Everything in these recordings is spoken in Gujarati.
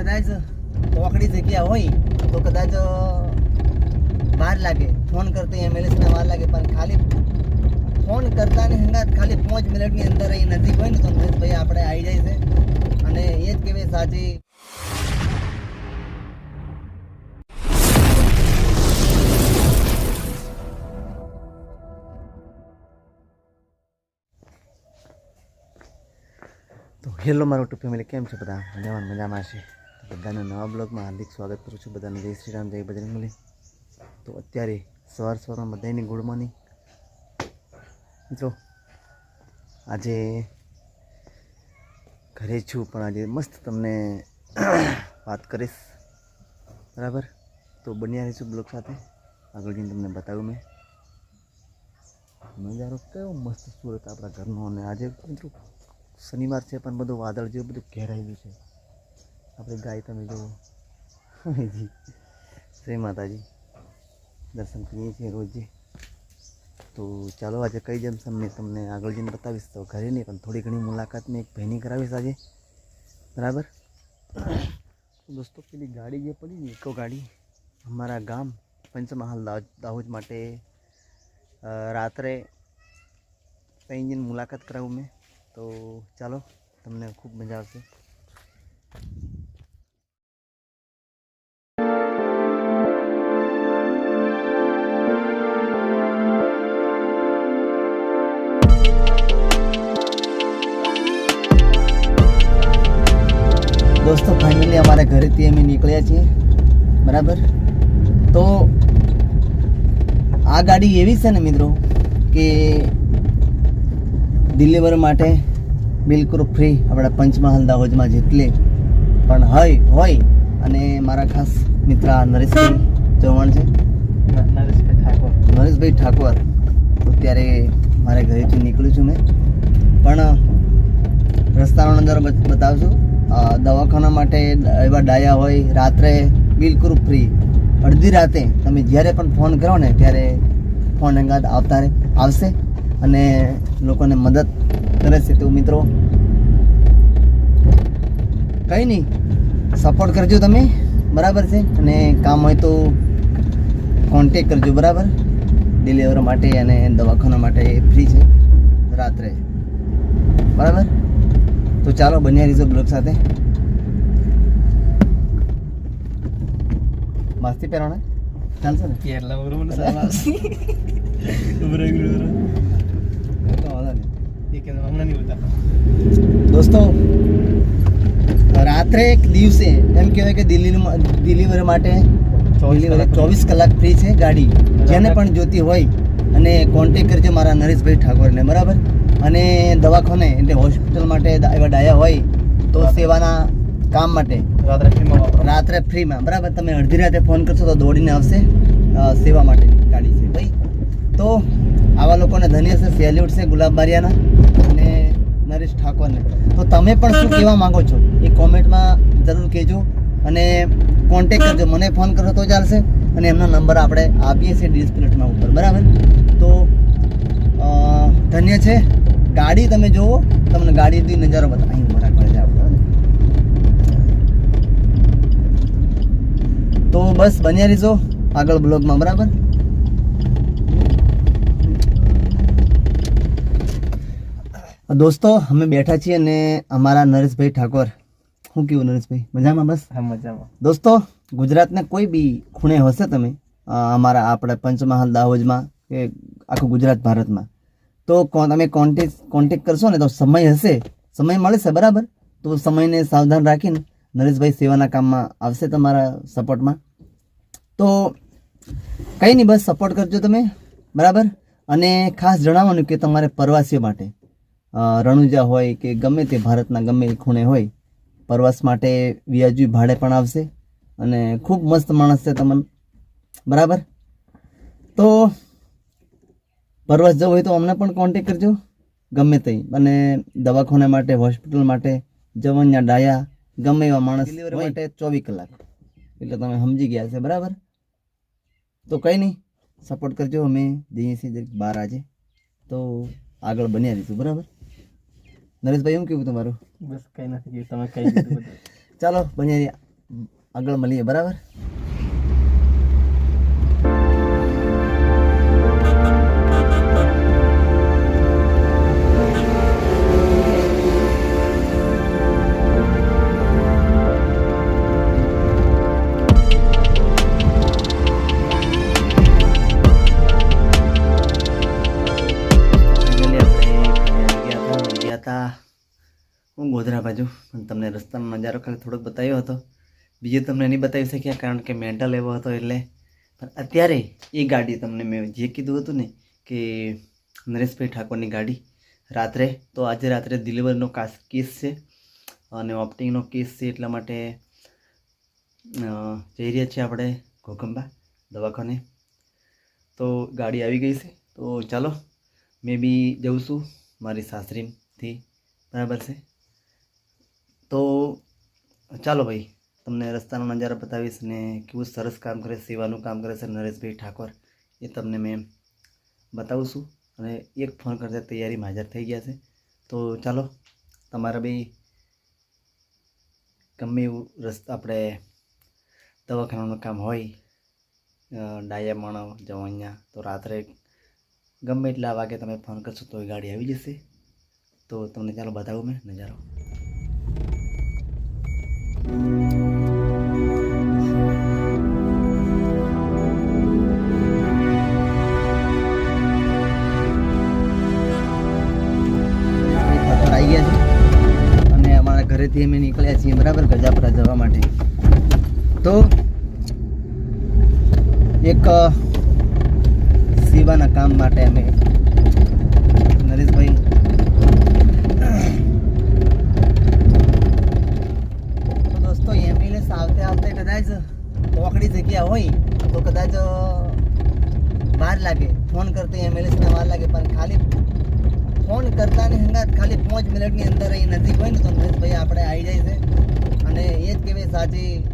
કદાચ ચોકડી જગ્યા હોય તો કદાચ વાર લાગે. ફોન કરતા એમ્બ્યુલન્સ ને વાર લાગે, પણ ખાલી ફોન કરતા ને હંગાત ખાલી પાંચ મિનિટની અંદર અહીં નજીક હોય ને તો ભાઈ આપણે આવી જાય છે. અને એ જ કહેવાય સાચી હેલો, મારું ટુ ફેમિલી કેમ છે બધા? મજામાં મજામાં છે? બધાને નવા બ્લોગમાં હાર્દિક સ્વાગત કરું છું. બધાને જય શ્રી રામ, જય બજરંગલી તો અત્યારે સવાર સવારમાં બધાની ગુડ મોર્નિંગ. મિત્રો, આજે ઘરે છું, પણ આજે મસ્ત તમને વાત કરીશ. બરાબર? તો બન્યા રહીશું બ્લોગ સાથે. આગળ જઈને તમને બતાવું મેં. નજારો કેવો મસ્ત સુરત આપણા ઘરનો અને આજે, મિત્રો, શનિવાર છે, પણ બધું વાદળ જેવું બધું ઘેરાયેલું છે. આપણે ગાય તમે જુઓ. શ્રી માતાજી. દર્શન કરીએ છીએ રોજે. તો ચાલો આજે કઈ જમ તમને તમને આગળ જઈને બતાવીશ. તો ઘરે નહીં, પણ થોડી ઘણી મુલાકાત મેં એક ભાઈની કરાવીશ આજે. બરાબર? દોસ્તો, પેલી ગાડી જે પડી ને, ઇકો ગાડી, અમારા ગામ પંચમહાલ દાહોદ માટે રાત્રે ત્યાં જઈને મુલાકાત કરાવું મેં. તો ચાલો, તમને ખૂબ મજા આવશે. દોસ્તો ફાઇનલી અમારા ઘરેથી અમે નીકળ્યા છીએ. બરાબર? તો આ ગાડી એવી છે ને મિત્રો કે ડિલિવર માટે બિલકુલ ફ્રી આપણા પંચમહાલ દાહોદમાં જેટલે પણ હોય હોય. અને મારા ખાસ મિત્ર નરેશભાઈ ચૌહાણ છે. નરેશભાઈ ઠાકોર. નરેશભાઈ ઠાકોર. તો ત્યારે મારા ઘરેથી નીકળ્યું છું મેં. પણ રસ્તાનો અંદર બત- બતાવશું? દવાખાના માટે એવા ડાયા હોય, રાત્રે બિલકુલ ફ્રી અડધી રાતે તમે જ્યારે પણ ફોન કરો ને, ત્યારે ફોન અંગાત આવતા આવશે અને લોકોને મદદ કરે છે તો મિત્રો. કંઈ નહીં સપોર્ટ કરજો તમે, બરાબર છે? અને કામ હોય તો કોન્ટેક કરજો, બરાબર? ડિલિવર માટે અને દવાખાના માટે ફ્રી છે, રાત્રે. બરાબર? તો ચાલો બન્યા રીઝો બ્લોક સાથે. માસ્તી પહેરવાના? ચાલશે ને કેરલા દોસ્તો રાત્રે એક દિવસે એમ કહેવાય કે દિલ્હી ડિલિવરી માટે ડિલિવરી ચોવીસ કલાક ફ્રી છે ગાડી. જેને પણ જોતી હોય અને કોન્ટેક કરજો મારા નરેશભાઈ ઠાકોરને બરાબર? અને દવાખાને એટલે હોસ્પિટલ માટે એવા ડાયા હોય તો સેવાના કામ માટે. રાત્રે ફ્રીમાં રાત્રે ફ્રીમાં બરાબર? તમે અડધી રાતે ફોન કરશો તો દોડીને આવશે સેવા માટેની ગાડી છે ભાઈ. તો આવા લોકોને ધન્ય છે સેલ્યુટ છે ગુલાબ બારિયાના અને નરેશ ઠાકોરને. તો તમે પણ શું કહેવા માંગો છો? એ કોમેન્ટમાં જરૂર કહેજો અને કોન્ટેક કરજો. મને ફોન કરો તો ચાલશે. અને એમનો નંબર આપણે આપીએ છીએ ડિસ્પ્લેટમાં ઉપર બરાબર? તો ધન્ય છે. ગાડી તમે જુઓ તમને ગાડીથી નજારો બતાવ. અહીં ઊભા રાખવા છે આપણે તો બસ બન્યા રહીશો આગળ બ્લોગમાં બરાબર? દોસ્તો અમે બેઠા છીએ અને અમારા નરેશભાઈ ઠાકોર. શું કેવું નરેશભાઈ? મજામાં બસ? હા મજામાં. દોસ્તો ગુજરાતના કોઈ બી ખૂણે હશે તમે અમારા આપણે પંચમહાલ દાહોદમાં કે આખું ગુજરાત ભારતમાં, તો તમે કોન્ટેક કોન્ટેક કરશો ને તો સમય હશે, સમય મળશે બરાબર? તો સમયને સાવધાન રાખીને નરેશભાઈ સેવાના કામમાં આવશે તમારા સપોર્ટમાં. તો કંઈ નહીં, બસ સપોર્ટ કરજો તમે, બરાબર? અને ખાસ જણાવવાનું કે તમારે પ્રવાસીઓ માટે રણુજા હોય કે ગમે તે ભારતના ગમે ખૂણે હોય, પ્રવાસ માટે વ્યાજબી ભાડે પણ આવશે. અને ખૂબ મસ્ત માણસ છે તમને. બરાબર? તો પરવાસ જવું હોય તો અમને પણ કોન્ટેક કરજો. ગમે તે અને દવાખાના માટે હોસ્પિટલ માટે જવન્યા ડાયા ગમે એવા માણસ માટે ચોવીસ કલાક. એટલે તમે સમજી ગયા છે બરાબર? તો કંઈ નહીં. સપોર્ટ કરજો અમે. જઈએ છીએ બહાર આજે. તો આગળ બન્યા રહીશું બરાબર? નરેશભાઈ એમ કેવું તમારું? બસ કંઈ નથી તમે કંઈ ચાલો બન્યા રહ્યા. આગળ મળીએ બરાબર Finally આપણે ઘરે આવી ગયા હતા ગયા હતા હું ગોધરા બાજુ પણ તમને રસ્તાનો નજારો ખાલી થોડોક બતાવ્યો હતો બીજું તમને નહીં બતાવી શક્યા કારણ કે મેન્ટલ એવો હતો એટલે. પણ અત્યારે એ ગાડી તમને મેં જે કીધું હતું ને કે નરેશભાઈ ઠાકોરની ગાડી, રાત્રે, તો આજે રાત્રે ડિલિવરીનો કાસ કેસ છે અને ઓપ્ટિંગનો કેસ છે એટલા માટે જઈ રહ્યા છીએ આપણે ઘોકંબા દવાખાને. તો ગાડી આવી ગઈ છે, તો ચાલો, મેં બી જઉં છું મારી સાસરીથી બરાબર છે? તો ચાલો ભાઈ તમને રસ્તાનો નજારો બતાવીશ ને કેવું સરસ કામ કરે સેવાનું કામ કરે છે નરેશભાઈ ઠાકોર એ તમને મેં બતાવું અને એક ફોન કરતા તૈયારીમાં હાજર થઈ ગયા છે. તો ચાલો તમારા બી ગમે એવું રસ્તા આપણે દવાખાનાનું કામ હોય અ, ડાયા માણસ જવો અહીંયા તો રાત્રે ગમે એટલા વાગે તમે ફોન કરશો તો એ ગાડી આવી જશે. તો તમને ચાલો બતાવું મેં નજારો. ઘરેથી અમે નીકળ્યા છીએ બરાબર? ગજાપુરા જવા માટે. તો એક અ, સેવાના કામ માટે અમે નરેશભાઈ તો દોસ્તો એમ્બ્યુલન્સ આવતે આવતે કદાચ પોકડી જગ્યા હોય તો કદાચ અ, વાર લાગે ફોન કરતે એમ્બ્યુલન્સને વાર લાગે પણ ખાલી ફોન કરતાની હંગાત ખાલી પાંચ મિનિટની અંદર અહીં નજીક હોય ને નરેશભાઈ આપણે આવી જાય છે. અને એ જ કહેવાય સાચી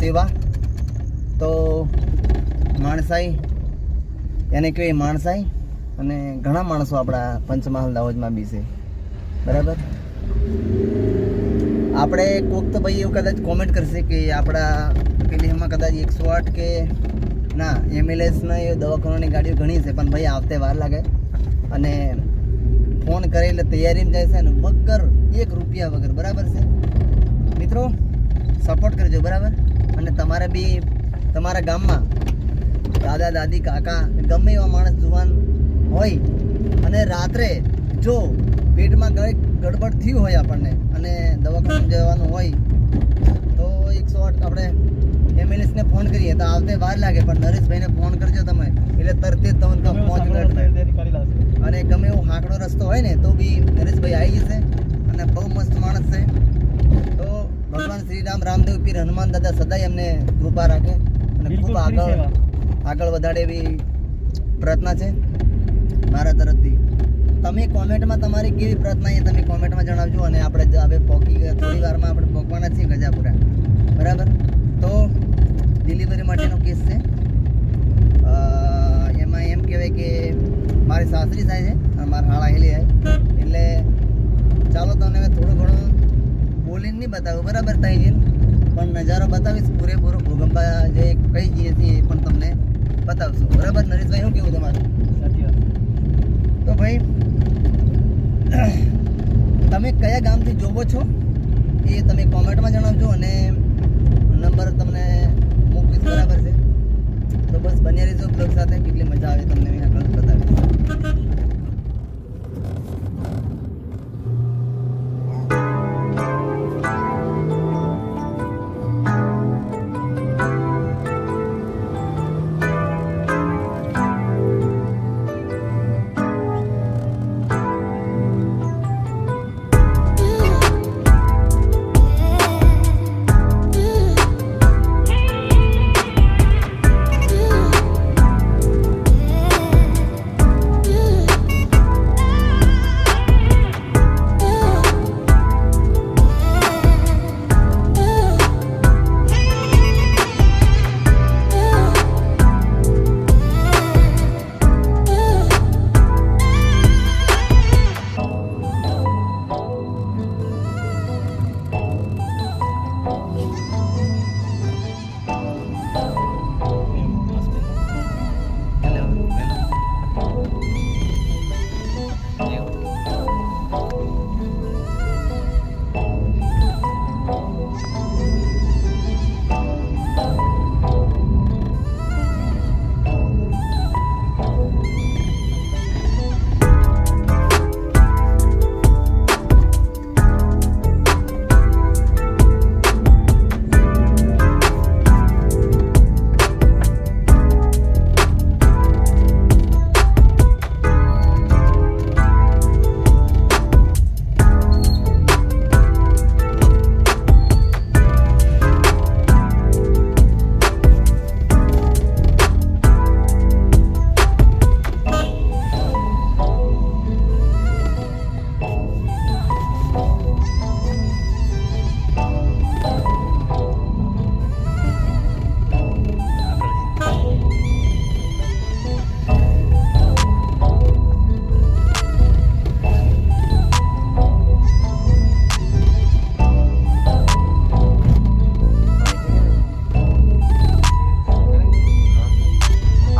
સેવા. તો માણસાઈ, એને કહેવાય માણસાઈ. અને ઘણા માણસો આપણા પંચમહાલ દાહોદમાં બી છે. બરાબર? આપણે કોક તો ભાઈ એવું કદાચ કોમેન્ટ કરશે કે આપણા પેલી કદાચ એકસો આઠ કે ના, એમ્બ્યુલન્સના એ દવાખાનાની ગાડીઓ ઘણી છે, પણ ભાઈ આવતે વાર લાગે. અને ફોન કરે એટલે તૈયારીમાં જાય છે ને વગર એક રૂપિયા વગર બરાબર છે? મિત્રો સપોર્ટ કરજો બરાબર? અને તમારે બી તમારા ગામમાં દાદા દાદી કાકા ગમે એવા માણસ જુવાન હોય અને રાત્રે જો પેટમાં ગડબડ થયું હોય આપણને અને દવાખાને જવાનું હોય તો એકસો આઠ આપણે એમ્બ્યુલન્સને ફોન કરીએ. તો આવતે વાર લાગે પણ નરેશભાઈને ફોન કરજો તમે. એટલે તરત જ તમને પહોંચ અને ગમે એવો હાંકડો રસ્તો હોય ને તો બી નરેશભાઈ આવી જશે અને બહુ મસ્ત માણસ છે. તો ભગવાન શ્રી રામ રામદેવ પીર હનુમાન દાદા સદાય એમને કૃપા રાખે અને ખૂબ આગળ આગળ વધારે એવી પ્રાર્થના છે મારા તરફથી. તમે કોમેન્ટમાં તમારી કેવી પ્રાર્થના એ તમે કોમેન્ટમાં જણાવજો અને આપણે હવે પોકી થોડી વારમાં આપણે પોકવાના છીએ ગજાપુરા. બરાબર? તો ડિલિવરી માટેનો કેસ છે. એમાં એમ કહેવાય કે મારી સાસરી થાય છે અને મારા હાળા હેલી થાય એટલે ચાલો તમને મેં થોડું ઘણું બોલીને નહીં બતાવું બરાબર થાય છે પણ નજારો બતાવીશ પૂરેપૂરો ભૂગંબા જે કઈ જઈએ છીએ એ પણ તમને બતાવશું. બરાબર નરેશભાઈ શું કેવું તમારું? તો ભાઈ તમે કયા ગામથી જોવો છો? એ તમે કોમેન્ટમાં જણાવજો અને નંબર તમને મૂકીશ બરાબર છે? તો બસ બન્યા રહેજો બ્લોગ સાથે. કેટલી મજા આવે તમને.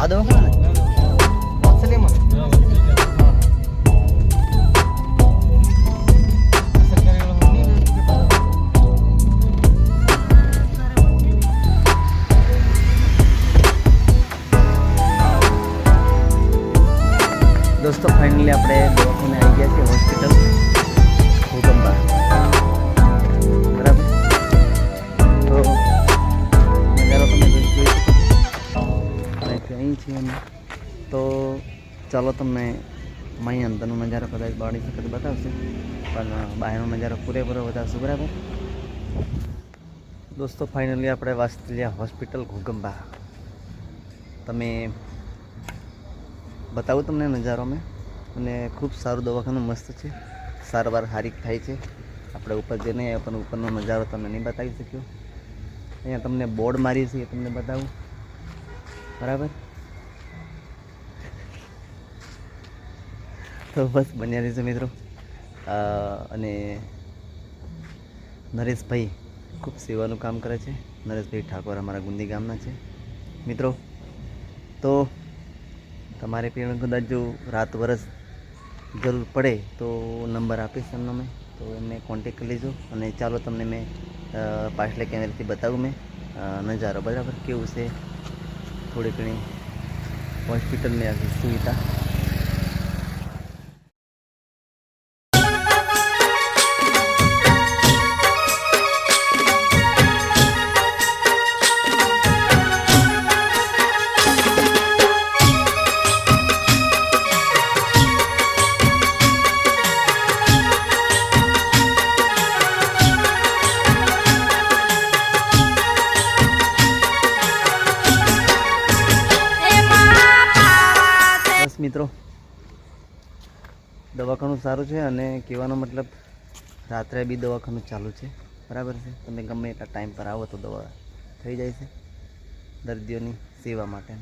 打灯换 ચાલો તમને અહીં અંદરનો નજારો કદાચ બાળી શકે બતાવશે, પણ બહારનો નજારો પૂરેપૂરો બતાવશે, બરાબર? દોસ્તો ફાઇનલી આપણે વાસ્તલિયા હોસ્પિટલ ઘોગંબા તમે બતાવું તમને નજારો મેં, અને ખૂબ સારું દવાખાનું મસ્ત છે. સારવાર સારી થાય છે. આપણે ઉપર જે નહીં પણ ઉપરનો નજારો તમને નહીં બતાવી શક્યો. અહીંયા તમને બોર્ડ મારી છે એ તમને બતાવું. બરાબર? તો બસ બન્યા રહેશે મિત્રો. અને નરેશભાઈ ખૂબ સેવાનું કામ કરે છે. નરેશભાઈ ઠાકોર અમારા ગુંદી ગામના છે. મિત્રો, તો તમારે પણ કદાચ જો રાત વરસ જરૂર પડે તો નંબર આપીશ એમનો મેં. તો એમને કોન્ટેક કરી લેજો અને ચાલો તમને મેં પાછલા કેમેરાથી બતાવું મેં. નજારો બરાબર કેવું છે? થોડી ઘણી હોસ્પિટલની આખી સુવિધા. સારું છે અને કહેવાનો મતલબ રાત્રે બી દવાખાનું ચાલુ છે. બરાબર છે? તમે ગમે એટલા ટાઈમ પર આવો તો દવા થઈ જાય છે. દર્દીઓની સેવા માટે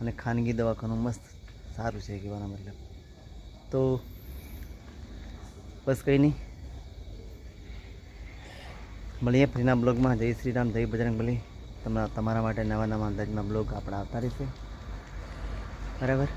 અને ખાનગી દવાખાનું મસ્ત સારું છે કહેવાનો મતલબ. તો બસ કંઈ નહીં. મળીએ ફરીના બ્લોગમાં. જય શ્રી રામ, જય બજરંગ બલી. તમારા તમારા માટે નવા નવા અંદાજમાં બ્લોગ આપણે આવતા રહેશે. બરાબર?